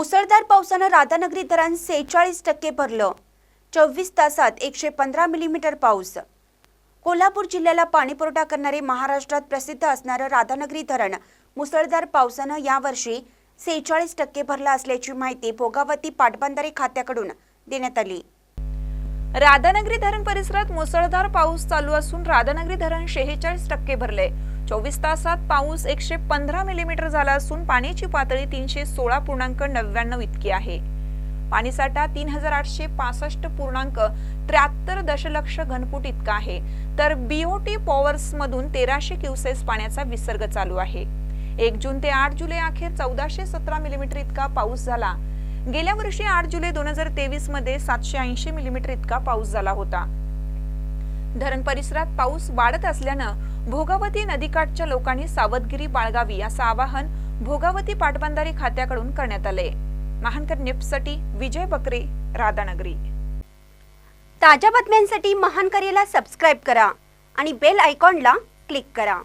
मुसळधार पावसानं राधानगरी धरण सेहेचाळीस टक्के भरलं. चोवीस तासात एकशे पंधरा मिलीमीटर पाऊस. कोल्हापूर जिल्ह्याला पाणीपुरवठा करणारे महाराष्ट्रात प्रसिद्ध असणारं राधानगरी धरण मुसळधार पावसानं यावर्षी सेहेचाळीस टक्के भरलं असल्याची माहिती भोगावती पाटबंधारे खात्याकडून देण्यात आली. राधानगरी धरण परिसरात मुसळधार पाऊस चालू असून राधानगरी धरण शेहेचाळीस टक्के भरले चोवीस तासात पाऊस एकशे पंधरा मिलीमीटर झाला असून पाण्याची पातळी तीनशे सोळा पूर्णांक नव्याण्णव इतकी आहे. पाणीसाठा तीन हजार आठशे पासष्ट पूर्णांक त्र्याहत्तर दशलक्ष घनफूट इतका आहे. तर बीओटी पॉवर्स मधून तेराशे क्युसेस पाण्याचा विसर्ग चालू आहे. एक जून ते आठ जुलै अखेर चौदाशे सतरा मिलीमीटर इतका पाऊस झाला. गेल्या वर्षी आठ जुलै दोन हजार तेवीसमध्ये सातशे ऐंशी मिलीमीटर इतका पाऊस झाला होता. धरण परिसरात पाऊस वाढत असल्यानं भोगावती नदीकाठच्या लोकांनी सावधगिरी बाळगावी असं आवाहन भोगावती पाटबंधारे खात्याकडून करण्यात आले. महानकर निप्ससाठी विजय बकरे राधानगरी. ताज्या बातम्यांसाठी महानकरेला सबस्क्राईब करा आणि बेल आयकॉनला क्लिक करा.